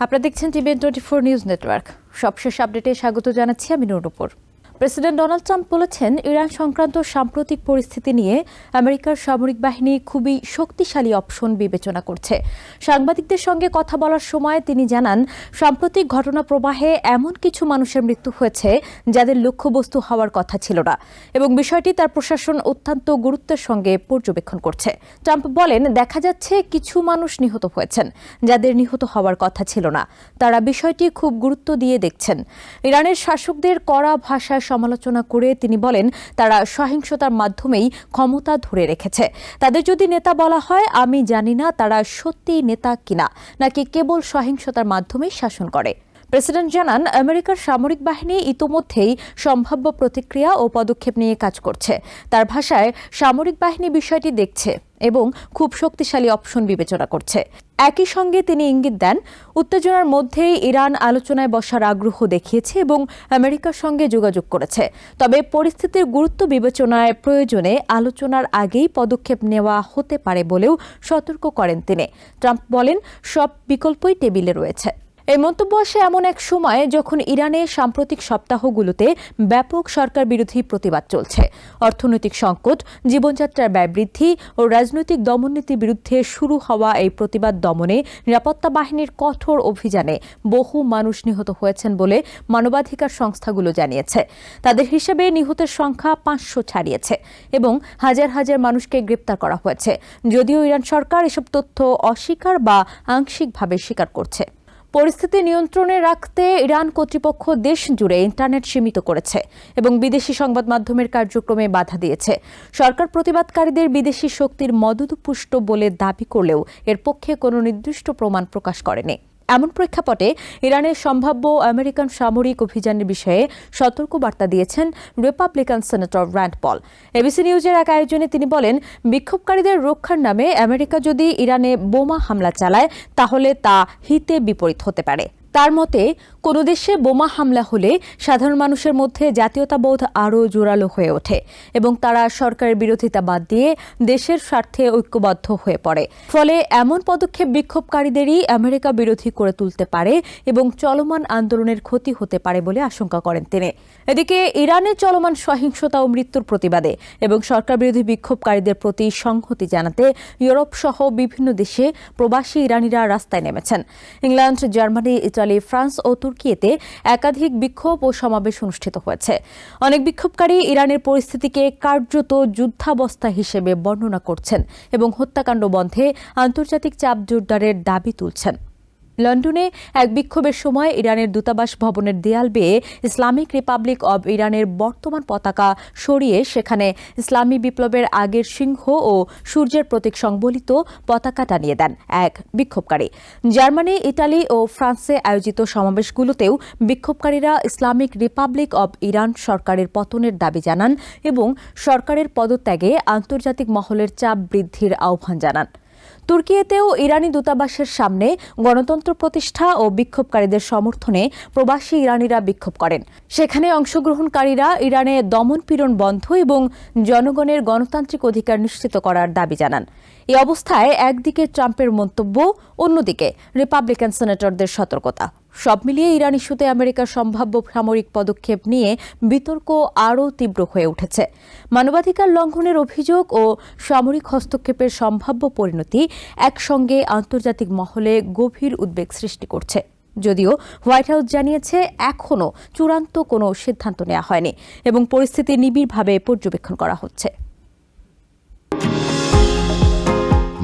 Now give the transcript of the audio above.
আপনারা দেখছেন TVN twenty four news network. সবশেষ আপডেটে স্বাগত জানাচ্ছি আমি নুরুপুর প্রেসিডেন্ট ডোনাল্ড ট্রাম্প বলেছেন, ইরান সংক্রান্ত সাম্প্রতিক পরিস্থিতি নিয়ে আমেরিকার সামরিক বাহিনী খুবই শক্তিশালী অপশন বিবেচনা করছে। সাংবাদিকদের সঙ্গে কথা বলার সময় তিনি জানান, সাম্প্রতিক ঘটনা প্রবাহে এমন কিছু মানুষের মৃত্যু হয়েছে যাদের লক্ষ্যবস্তু হওয়ার কথা ছিল না এবং বিষয়টি তার প্রশাসন অত্যন্ত গুরুত্বের সঙ্গে পর্যবেক্ষণ করছে। ট্রাম্প বলেন, দেখা যাচ্ছে কিছু মানুষ নিহত হয়েছেন যাদের নিহত হওয়ার কথা ছিল না। তারা বিষয়টি খুব গুরুত্ব দিয়ে দেখছেন। ইরানের শাসকদের কড়া ভাষায় সমালোচনা করে তিনি বলেন, তারা সহিংসতার মাধ্যমেই ক্ষমতা ধরে রেখেছে। তাদের যদি নেতা বলা হয়, আমি জানি না তারা সত্যিই নেতা কিনা, নাকি কেবল সহিংসতার মাধ্যমেই শাসন করে। প্রেসিডেন্ট জানান, আমেরিকার সামরিক বাহিনী ইতোমধ্যেই সম্ভাব্য প্রতিক্রিয়া ও পদক্ষেপ নিয়ে কাজ করছে। তার ভাষায়, সামরিক বাহিনী বিষয়টি দেখছে। এবং খুব শক্তিশালী অপশন বিবেচনা করছে। একই সঙ্গে তিনি ইঙ্গিত দেন, উত্তেজনার মধ্যেই ইরান আলোচনায় বসার আগ্রহ দেখিয়েছে এবং আমেরিকার সঙ্গে যোগাযোগ করেছে। তবে পরিস্থিতির গুরুত্ব বিবেচনায় প্রয়োজনে আলোচনার আগেই পদক্ষেপ নেওয়া হতে পারে বলেও সতর্ক করেন তিনি। ট্রাম্প বলেন, সব বিকল্পই টেবিলে রয়েছে। এই মন্তব্য আসে এমন এক সময় যখন ইরানে সাম্প্রতিক সপ্তাহগুলোতে ব্যাপক সরকার বিরোধী প্রতিবাদ চলছে। অর্থনৈতিক সংকট, জীবনযাত্রার ব্যয় বৃদ্ধি ও রাজনৈতিক দমননীতির বিরুদ্ধে শুরু হওয়া এই প্রতিবাদ দমনে নিরাপত্তা বাহিনীর কঠোর অভিযানে বহু মানুষ নিহত হয়েছেন বলে মানবাধিকার সংস্থাগুলো জানিয়েছে। তাদের হিসেবে নিহতের সংখ্যা পাঁচশো ছাড়িয়েছে এবং হাজার হাজার মানুষকে গ্রেপ্তার করা হয়েছে। যদিও ইরান সরকার এসব তথ্য অস্বীকার বা আংশিকভাবে স্বীকার করছে। পরিস্থিতি নিয়ন্ত্রণে রাখতে ইরান কর্তৃপক্ষ দেশ জুড়ে ইন্টারনেট সীমিত করেছে এবং বিদেশি সংবাদ মাধ্যমের কার্যক্রমে বাধা দিয়েছে। সরকার প্রতিবাদকারীদের বিদেশি শক্তির মদতপুষ্ট বলে দাবি করলেও এর পক্ষে কোনো নির্দিষ্ট প্রমাণ প্রকাশ করেনি। এমন প্রেক্ষাপটে ইরানের সম্ভাব্য আমেরিকান সামরিক অভিযানের বিষয়ে সতর্ক বার্তা দিয়েছেন Republican senator Rand Paul. ABC নিউজের এক আয়োজনে তিনি বলেন, বিক্ষোভকারীদের রক্ষার নামে আমেরিকা যদি ইরানে বোমা হামলা চালায়, তাহলে তা হিতে বিপরীত হতে পারে। তার মতে, কোনো দেশে বোমা হামলা হলে সাধারণ মানুষের মধ্যে জাতীয়তাবোধ আরও জোরালো হয়ে ওঠে এবং তারা সরকারের বিরোধিতা বাদ দিয়ে দেশের স্বার্থে ঐক্যবদ্ধ হয়ে পড়ে। ফলে এমন পদক্ষেপ বিক্ষোভকারীদেরই আমেরিকা বিরোধী করে তুলতে পারে এবং চলমান আন্দোলনের ক্ষতি হতে পারে বলে আশঙ্কা করেন তিনি। এদিকে ইরানে চলমান সহিংসতা ও মৃত্যুর প্রতিবাদে এবং সরকার বিরোধী বিক্ষোভকারীদের প্রতি সংহতি জানাতে ইউরোপ সহ বিভিন্ন দেশে প্রবাসী ইরানিরা রাস্তায় নেমেছেন। ইংল্যান্ড, জার্মানি ইটালি ফ্রান্স ও তুর্কিতে একাধিক বিক্ষোভ ও সমাবেশ অনুষ্ঠিত হয়েছে। অনেক বিক্ষোভকারী ইরানের পরিস্থিতিকে কার্যত যুদ্ধাবস্থা হিসেবে বর্ণনা করছেন এবং হত্যাকাণ্ড বন্ধে আন্তর্জাতিক চাপ জোরদারের দাবি তুলছেন। লন্ডনে এক বিক্ষোভের সময় ইরানের দূতাবাস ভবনের দেয়াল বেয়ে ইসলামিক রিপাবলিক অব ইরানের বর্তমান পতাকা সরিয়ে সেখানে ইসলামী বিপ্লবের আগের সিংহ ও সূর্যের প্রতীক সংবলিত পতাকা টানিয়ে দেন এক বিক্ষোভকারী। জার্মানি ইটালি ও ফ্রান্সে আয়োজিত সমাবেশগুলোতেও বিক্ষোভকারীরা ইসলামিক রিপাবলিক অব ইরান সরকারের পতনের দাবি জানান এবং সরকারের পদত্যাগে আন্তর্জাতিক মহলের চাপ বৃদ্ধির আহ্বান জানান। তুর্কিয়েতেও ইরানি দূতাবাসের সামনে গণতন্ত্র প্রতিষ্ঠা ও বিক্ষোভকারীদের সমর্থনে প্রবাসী ইরানিরা বিক্ষোভ করেন। সেখানে অংশগ্রহণকারীরা ইরানে দমনপীড়ন বন্ধ এবং জনগণের গণতান্ত্রিক অধিকার নিশ্চিত করার দাবি জানান। এই অবস্থায় একদিকে ট্রাম্পের মন্তব্য, অন্যদিকে রিপাবলিকান সেনেটরদের সতর্কতা। সব মিলিয়ে ইরান ইস্যুতে আমেরিকার সম্ভাব্য সামরিক পদক্ষেপ নিয়ে বিতর্ক আরও তীব্র হয়ে উঠেছে। মানবাধিকার লঙ্ঘনের অভিযোগ ও সামরিক হস্তক্ষেপের সম্ভাব্য পরিণতি একসঙ্গে আন্তর্জাতিক মহলে গভীর উদ্বেগ সৃষ্টি করছে। যদিও হোয়াইট হাউস জানিয়েছে, এখনও চূড়ান্ত কোনো সিদ্ধান্ত নেওয়া হয়নি এবং পরিস্থিতি নিবিড়ভাবে পর্যবেক্ষণ করা হচ্ছে।